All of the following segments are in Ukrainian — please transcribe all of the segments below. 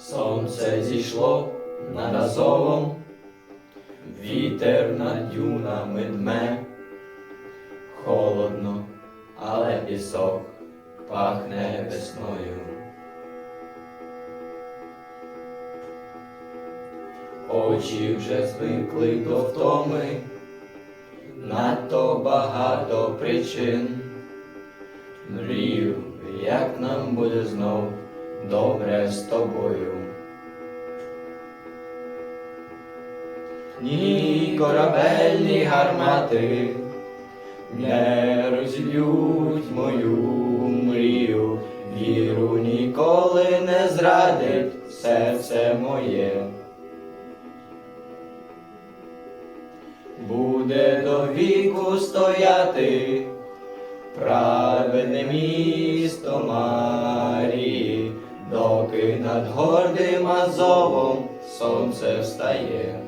Сонце зійшло над Азовом, вітер над дюнами дме, холодно, але пісок пахне весною. Очі вже звикли до втоми, надто багато причин. Мрію, як нам буде знов добре з тобою. Ні корабельні гармати не розіб'ють мою мрію, віру ніколи не зрадить серце моє. Буде до віку стояти праведне місто Марії, доки над гордим Азовом сонце встає.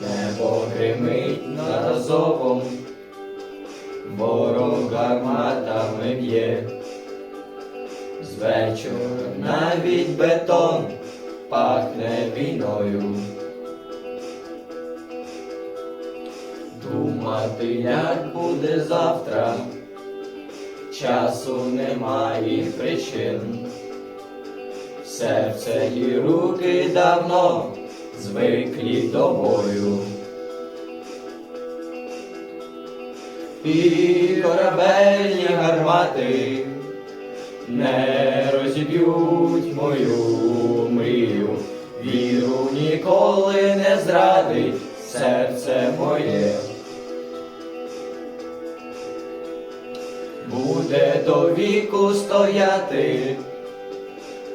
Небо гримить над Азовом, ворог гарматами б'є. Звечора навіть бетон пахне війною. Думати, як буде завтра, часу немає причин. Серце і руки давно звиклі до бою. І корабельні гармати не розіб'ють мою мрію, віру ніколи не зрадить серце моє. Буде до віку стояти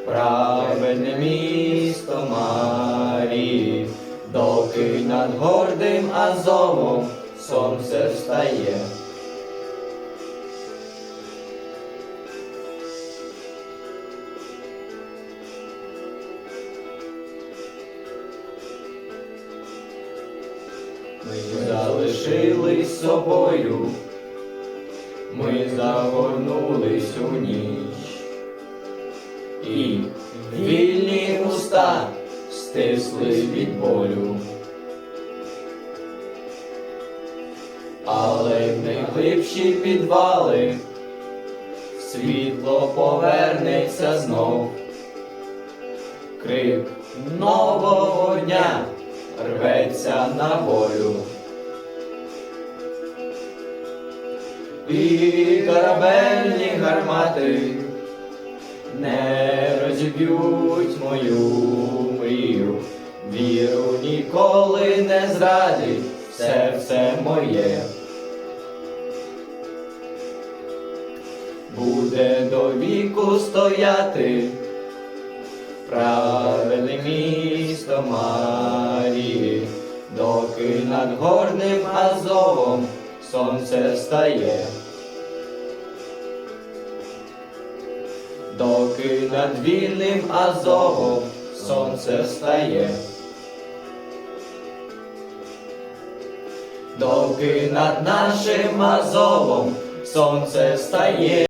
праведне місто Марії, доки над гордим Азовом сонце встає. Ми залишились собою, ми загорнулись у ніч, і вільні уста стисли від болю. Але в найглибші підвали світло повернеться знов. Крик нового дня рветься на волю. І корабельні гармати не розіб'ють мою мрію, віру ніколи не зрадить серце моє. Буде до віку стояти правильне Марії, доки над горним Азовом сонце встає. Доки над вільним Азовом сонце встає. Доки над нашим Азовом сонце встає.